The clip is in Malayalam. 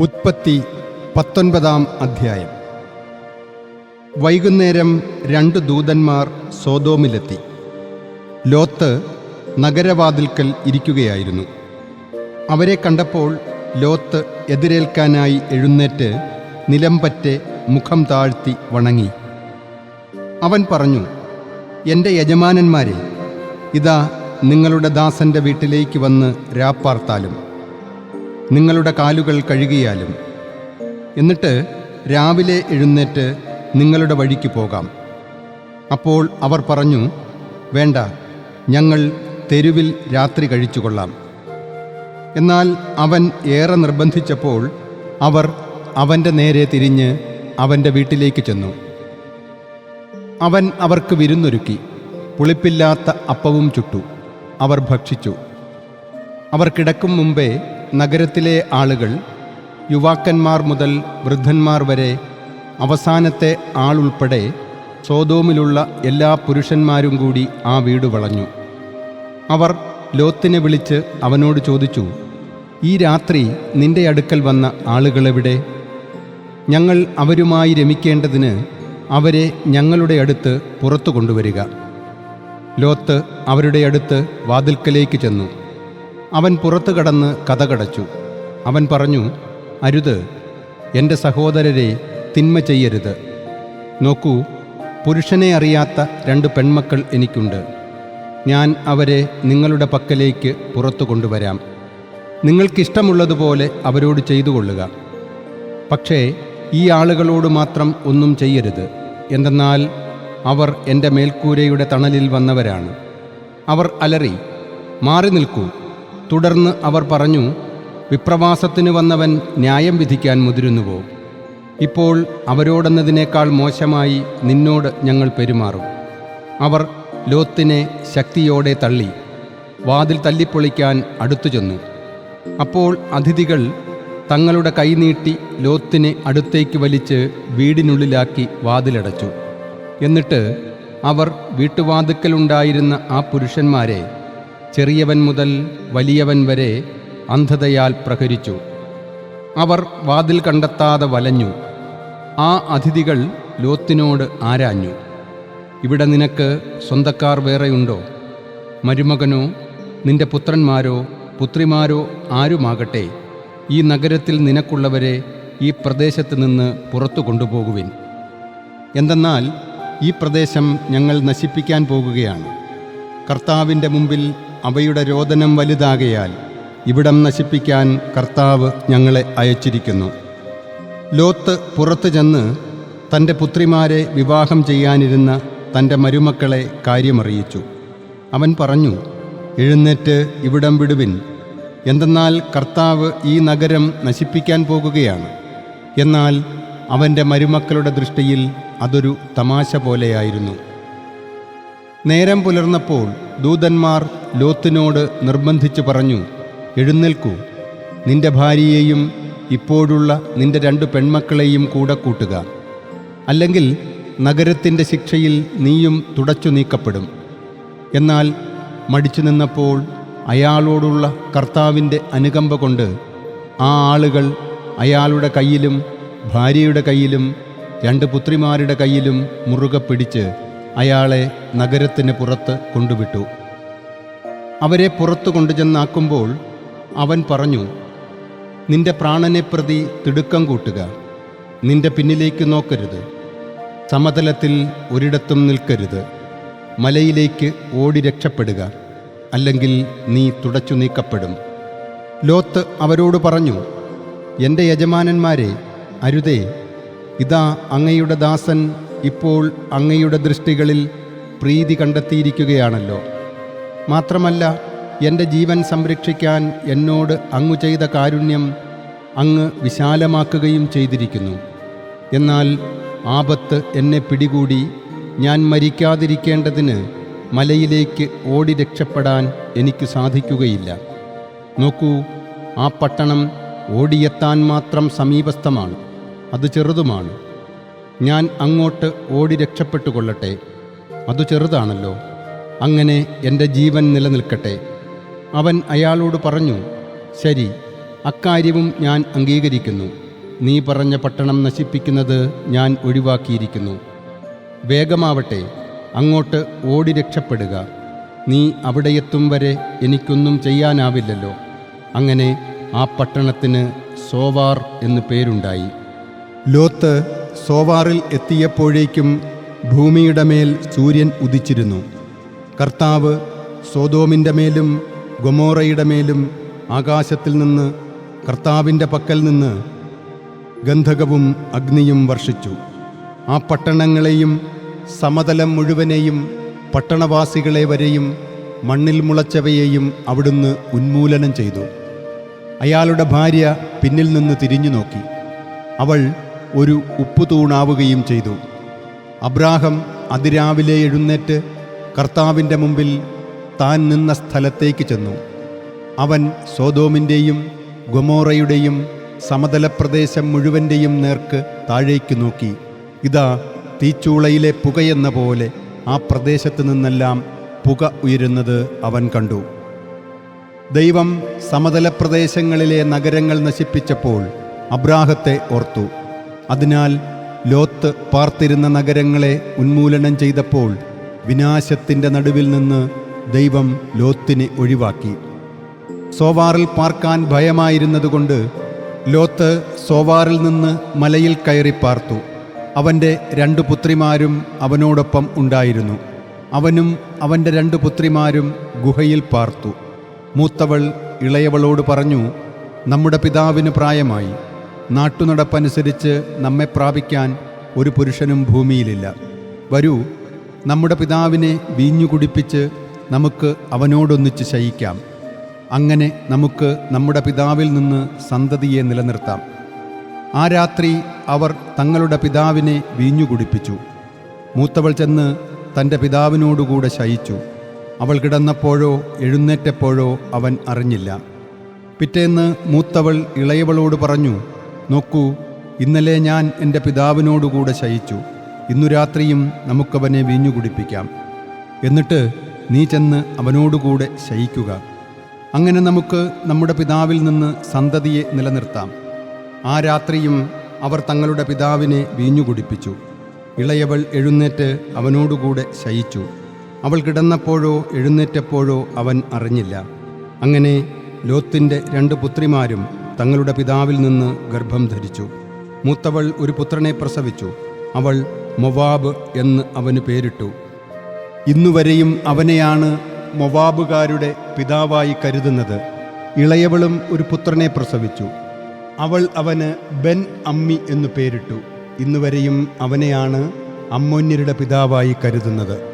ഉത്പത്തി പത്തൊൻപതാം അധ്യായം. വൈകുന്നേരം രണ്ട് ദൂതന്മാർ സോതോമിലെത്തി ലോത്ത് നഗരവാതിൽക്കൽ ഇരിക്കുകയായിരുന്നു. അവരെ കണ്ടപ്പോൾ ലോത്ത് എതിരേൽക്കാനായി എഴുന്നേറ്റ് നിലംപറ്റ് മുഖം താഴ്ത്തി വണങ്ങി. അവൻ പറഞ്ഞു എന്റെ യജമാനന്മാരെ ഇതാ നിങ്ങളുടെ ദാസന്റെ വീട്ടിലേക്ക് വന്ന് രാപ്പാർത്താലും. നിങ്ങളുടെ കാലുകൾ കഴുകിയാലും. എന്നിട്ട് രാവിലെ എഴുന്നേറ്റ് നിങ്ങളുടെ വഴിക്ക് പോകാം. അപ്പോൾ അവർ പറഞ്ഞു വേണ്ട ഞങ്ങൾ തെരുവിൽ രാത്രി കഴിച്ചുകൊള്ളാം. എന്നാൽ അവൻ ഏറെ നിർബന്ധിച്ചപ്പോൾ അവർ അവന്റെ നേരെ തിരിഞ്ഞ് അവന്റെ വീട്ടിലേക്ക് ചെന്നു. അവൻ അവർക്ക് വിരുന്നൊരുക്കി പുളിപ്പില്ലാത്ത അപ്പവും ചുട്ടു. അവർ ഭക്ഷിച്ചു. അവർ കിടക്കും മുമ്പേ നഗരത്തിലെ ആളുകൾ യുവാക്കന്മാർ മുതൽ വൃദ്ധന്മാർ വരെ അവസാനത്തെ ആളുൾപ്പെടെ സോതോമിലുള്ള എല്ലാ പുരുഷന്മാരും കൂടി ആ വീട് വളഞ്ഞു. അവർ ലോത്തിനെ വിളിച്ച് അവനോട് ചോദിച്ചു ഈ രാത്രി നിന്റെ അടുക്കൽ വന്ന ആളുകളെവിടെ ഞങ്ങൾ അവരുമായി രമിക്കേണ്ടതിന് അവരെ ഞങ്ങളുടെ അടുത്ത് പുറത്തു കൊണ്ടുവരിക. ലോത്ത് അവരുടെ അടുത്ത് വാതിൽക്കലേക്ക് ചെന്നു. അവൻ പുറത്തു കടന്ന് കഥകടച്ചു അവൻ പറഞ്ഞു അരുത് എന്റെ സഹോദരരെ തിന്മ ചെയ്യരുത്. നോക്കൂ പുരുഷനെ അറിയാത്ത രണ്ട് പെൺമക്കൾ എനിക്കുണ്ട്. ഞാൻ അവരെ നിങ്ങളുടെ പക്കലേക്ക് പുറത്തു കൊണ്ടുവരാം. നിങ്ങൾക്കിഷ്ടമുള്ളതുപോലെ അവരോട് ചെയ്തു കൊള്ളുക പക്ഷേ ഈ ആളുകളോട് മാത്രം ഒന്നും ചെയ്യരുത്. എന്തെന്നാൽ അവർ എന്റെ മേൽക്കൂരയുടെ തണലിൽ വന്നവരാണ്. അവർ അലറി മാറി നിൽക്കൂ. തുടർന്ന് അവർ പറഞ്ഞു വിപ്രവാസത്തിന് വന്നവൻ ന്യായം വിധിക്കാൻ മുതിരുന്നുവോ? ഇപ്പോൾ അവരോടെന്നതിനേക്കാൾ മോശമായി നിന്നോട് ഞങ്ങൾ പെരുമാറും. അവർ ലോത്തിനെ ശക്തിയോടെ തള്ളി വാതിൽ തല്ലിപ്പൊളിക്കാൻ അടുത്തു ചെന്നു. അപ്പോൾ അതിഥികൾ തങ്ങളുടെ കൈനീട്ടി ലോത്തിനെ അടുത്തേക്ക് വലിച്ച് വീടിനുള്ളിലാക്കി വാതിലടച്ചു. എന്നിട്ട് അവർ വീട്ടുവാതുക്കലുണ്ടായിരുന്ന ആ പുരുഷന്മാരെ ചെറിയവൻ മുതൽ വലിയവൻ വരെ അന്ധതയാൽ പ്രഹരിച്ചു. അവർ വാതിൽ കണ്ടെത്താതെ വലഞ്ഞു. ആ അതിഥികൾ ലോത്തിനോട് ആരാഞ്ഞു? ഇവിടെ നിനക്ക് സ്വന്തക്കാർ വേറെയുണ്ടോ? മരുമകനോ നിന്റെ പുത്രന്മാരോ പുത്രിമാരോ ആരുമാകട്ടെ? ഈ നഗരത്തിൽ നിനക്കുള്ളവരെ ഈ പ്രദേശത്ത് നിന്ന് പുറത്തു കൊണ്ടുപോകുവിൻ. എന്തെന്നാൽ ഈ പ്രദേശം ഞങ്ങൾ നശിപ്പിക്കാൻ പോകുകയാണ്. കർത്താവിന്റെ മുമ്പിൽ അവയുടെ രോദനം വലുതാകയാൽ ഇവിടം നശിപ്പിക്കാൻ കർത്താവ് ഞങ്ങളെ അയച്ചിരിക്കുന്നു. ലോത്ത് പുറത്തു ചെന്ന് തന്റെ പുത്രിമാരെ വിവാഹം ചെയ്യാനിരുന്ന തന്റെ മരുമക്കളെ കാര്യമറിയിച്ചു. അവൻ പറഞ്ഞു എഴുന്നേറ്റ് ഇവിടം വിടുവിൻ. എന്തെന്നാൽ കർത്താവ് ഈ നഗരം നശിപ്പിക്കാൻ പോകുകയാണ്. എന്നാൽ അവന്റെ മരുമക്കളുടെ ദൃഷ്ടിയിൽ അതൊരു തമാശ പോലെയായിരുന്നു. നേരം പുലർന്നപ്പോൾ ദൂതന്മാർ ലോത്തിനോട് നിർബന്ധിച്ചു പറഞ്ഞു എഴുന്നേൽക്കൂ. നിന്റെ ഭാര്യയെയും ഇപ്പോഴുള്ള നിന്റെ രണ്ട് പെൺമക്കളെയും കൂടെ കൂട്ടുക. അല്ലെങ്കിൽ നഗരത്തിന്റെ ശിക്ഷയിൽ നീയും തുടച്ചു നീക്കപ്പെടും. എന്നാൽ മടിച്ചു നിന്നപ്പോൾ അയാളോടുള്ള കർത്താവിന്റെ അനുകമ്പ കൊണ്ട് ആ ആളുകൾ അയാളുടെ കയ്യിലും ഭാര്യയുടെ കയ്യിലും രണ്ട് പുത്രിമാരുടെ കയ്യിലും മുറുകെ പിടിച്ച് അയാളെ നഗരത്തിന് പുറത്ത് കൊണ്ടുവിട്ടു. അവരെ പുറത്തു കൊണ്ടുചെന്നാക്കുമ്പോൾ അവൻ പറഞ്ഞു നിന്റെ പ്രാണനെ പ്രതി തിടുക്കം കൂട്ടുക. നിന്റെ പിന്നിലേക്ക് നോക്കരുത്. സമതലത്തിൽ ഒരിടത്തും നിൽക്കരുത്. മലയിലേക്ക് ഓടി രക്ഷപ്പെടുക. അല്ലെങ്കിൽ നീ തുടച്ചു നീക്കപ്പെടും. ലോത്ത് അവരോട് പറഞ്ഞു എന്റെ യജമാനന്മാരെ അരുതേ ഇതാ അങ്ങയുടെ ദാസൻ ഇപ്പോൾ അങ്ങയുടെ ദൃഷ്ടികളിൽ പ്രീതി കണ്ടെത്തിയിരിക്കുകയാണല്ലോ. മാത്രമല്ല എന്റെ ജീവൻ സംരക്ഷിക്കാൻ എന്നോട് അങ്ങു ചെയ്ത കാരുണ്യം അങ്ങ് വിശാലമാക്കുകയും ചെയ്തിരിക്കുന്നു. എന്നാൽ ആപത്ത് എന്നെ പിടികൂടി ഞാൻ മരിക്കാതിരിക്കേണ്ടതിന് മലയിലേക്ക് ഓടി രക്ഷപ്പെടാൻ എനിക്ക് സാധിക്കുകയില്ല. നോക്കൂ ആ പട്ടണം ഓടിയെത്താൻ മാത്രം സമീപസ്ഥമാണ്. അത് ചെറുതുമാണ്. ഞാൻ അങ്ങോട്ട് ഓടി രക്ഷപ്പെട്ടുകൊള്ളട്ടെ. അത് ചെറുതാണല്ലോ. അങ്ങനെ എന്റെ ജീവൻ നിലനിൽക്കട്ടെ. അവൻ അയാളോട് പറഞ്ഞു ശരി അക്കാര്യവും ഞാൻ അംഗീകരിക്കുന്നു. നീ പറഞ്ഞ പട്ടണം നശിപ്പിക്കുന്നത് ഞാൻ ഒഴിവാക്കിയിരിക്കുന്നു. വേഗമാവട്ടെ അങ്ങോട്ട് ഓടി രക്ഷപ്പെടുക. നീ അവിടെയെത്തും വരെ എനിക്കൊന്നും ചെയ്യാനാവില്ലല്ലോ. അങ്ങനെ ആ പട്ടണത്തിന് സോവാർ എന്നു പേരുണ്ടായി. ലോത്ത് സോവാറിൽ എത്തിയപ്പോഴേക്കും ഭൂമിയുടെ മേൽ സൂര്യൻ ഉദിച്ചിരുന്നു. കർത്താവ് സോതോമിന്റെ മേലും ഗൊമോറയുടെ മേലും ആകാശത്തിൽ നിന്ന് കർത്താവിന്റെ പക്കൽ നിന്ന് ഗന്ധകവും അഗ്നിയും വർഷിച്ചു. ആ പട്ടണങ്ങളെയും സമതലം മുഴുവനെയും പട്ടണവാസികളെ വരെയും മണ്ണിൽ മുളച്ചവയെയും അവിടുന്ന് ഉന്മൂലനം ചെയ്തു. അയാളുടെ ഭാര്യ പിന്നിൽ നിന്ന് തിരിഞ്ഞു നോക്കി അവൾ ഒരു ഉപ്പുതൂണാവുകയും ചെയ്തു. അബ്രാഹം അതിരാവിലെ എഴുന്നേറ്റ് കർത്താവിന്റെ മുമ്പിൽ താൻ നിന്ന സ്ഥലത്തേക്ക് ചെന്നു. അവൻ സോതോമിന്റെയും ഗൊമോറയുടെയും സമതലപ്രദേശം മുഴുവന്റെയും നേർക്ക് താഴേക്ക് നോക്കി. ഇതാ തീച്ചൂളയിലെ പുകയെന്ന പോലെ ആ പ്രദേശത്ത് നിന്നെല്ലാം പുക ഉയരുന്നത് അവൻ കണ്ടു. ദൈവം സമതലപ്രദേശങ്ങളിലെ നഗരങ്ങൾ നശിപ്പിച്ചപ്പോൾ അബ്രാഹത്തെ ഓർത്തു. അതിനാൽ ലോത്ത് പാർത്തിരുന്ന നഗരങ്ങളെ ഉന്മൂലനം ചെയ്തപ്പോൾ വിനാശത്തിന്റെ നടുവിൽ നിന്ന് ദൈവം ലോത്തിനെ ഒഴിവാക്കി. സോവാറിൽ പാർക്കാൻ ഭയമായിരുന്നതുകൊണ്ട് ലോത്ത് സോവാറിൽ നിന്ന് മലയിൽ കയറി പാർത്തു. അവന്റെ രണ്ട് പുത്രിമാരും അവനോടൊപ്പം ഉണ്ടായിരുന്നു. അവനും അവന്റെ രണ്ട് പുത്രിമാരും ഗുഹയിൽ പാർത്തു. മൂത്തവൾ ഇളയവളോട് പറഞ്ഞു നമ്മുടെ പിതാവിന് പ്രായമായി. നാട്ടുനടപ്പനുസരിച്ച് നമ്മെ പ്രാപിക്കാൻ ഒരു പുരുഷനും ഭൂമിയിലില്ല. വരൂ നമ്മുടെ പിതാവിനെ വീഞ്ഞു കുടിപ്പിച്ച് നമുക്ക് അവനോടൊന്നിച്ച് ശയിക്കാം. അങ്ങനെ നമുക്ക് നമ്മുടെ പിതാവിൽ നിന്ന് സന്തതിയെ നിലനിർത്താം. ആ രാത്രി അവർ തങ്ങളുടെ പിതാവിനെ വീഞ്ഞു കുടിപ്പിച്ചു. മൂത്തവൾ ചെന്ന് തന്റെ പിതാവിനോടുകൂടെ ശയിച്ചു. അവൾ കിടന്നപ്പോഴോ എഴുന്നേറ്റപ്പോഴോ അവൻ അറിഞ്ഞില്ല. പിറ്റേന്ന് മൂത്തവൾ ഇളയവളോട് പറഞ്ഞു നോക്കൂ ഇന്നലെ ഞാൻ എന്റെ പിതാവിനോടുകൂടെ ശയിച്ചു. ഇന്നു രാത്രിയും നമുക്കവനെ വീഞ്ഞു കുടിപ്പിക്കാം. എന്നിട്ട് നീ ചെന്ന് അവനോടുകൂടെ ശയിക്കുക. അങ്ങനെ നമുക്ക് നമ്മുടെ പിതാവിൽ നിന്ന് സന്തതിയെ നിലനിർത്താം. ആ രാത്രിയും അവർ തങ്ങളുടെ പിതാവിനെ വീഞ്ഞു കുടിപ്പിച്ചു. ഇളയവൾ എഴുന്നേറ്റ് അവനോടുകൂടെ ശയിച്ചു. അവൾ കിടന്നപ്പോഴോ എഴുന്നേറ്റപ്പോഴോ അവൻ അറിഞ്ഞില്ല. അങ്ങനെ ലോത്തിന്റെ രണ്ട് പുത്രിമാരും തങ്ങളുടെ പിതാവിൽ നിന്ന് ഗർഭം ധരിച്ചു. മൂത്തവൾ ഒരു പുത്രനെ പ്രസവിച്ചു. അവൾ മൊവാബ് എന്ന് അവന് പേരിട്ടു. ഇന്നുവരെയും അവനെയാണ് മൊവാബുകാരുടെ പിതാവായി കരുതുന്നത്. ഇളയവളും ഒരു പുത്രനെ പ്രസവിച്ചു. അവൾ അവന് ബെൻ അമ്മി എന്നു പേരിട്ടു. ഇന്നുവരെയും അവനെയാണ് അമ്മോന്യരുടെ പിതാവായി കരുതുന്നത്.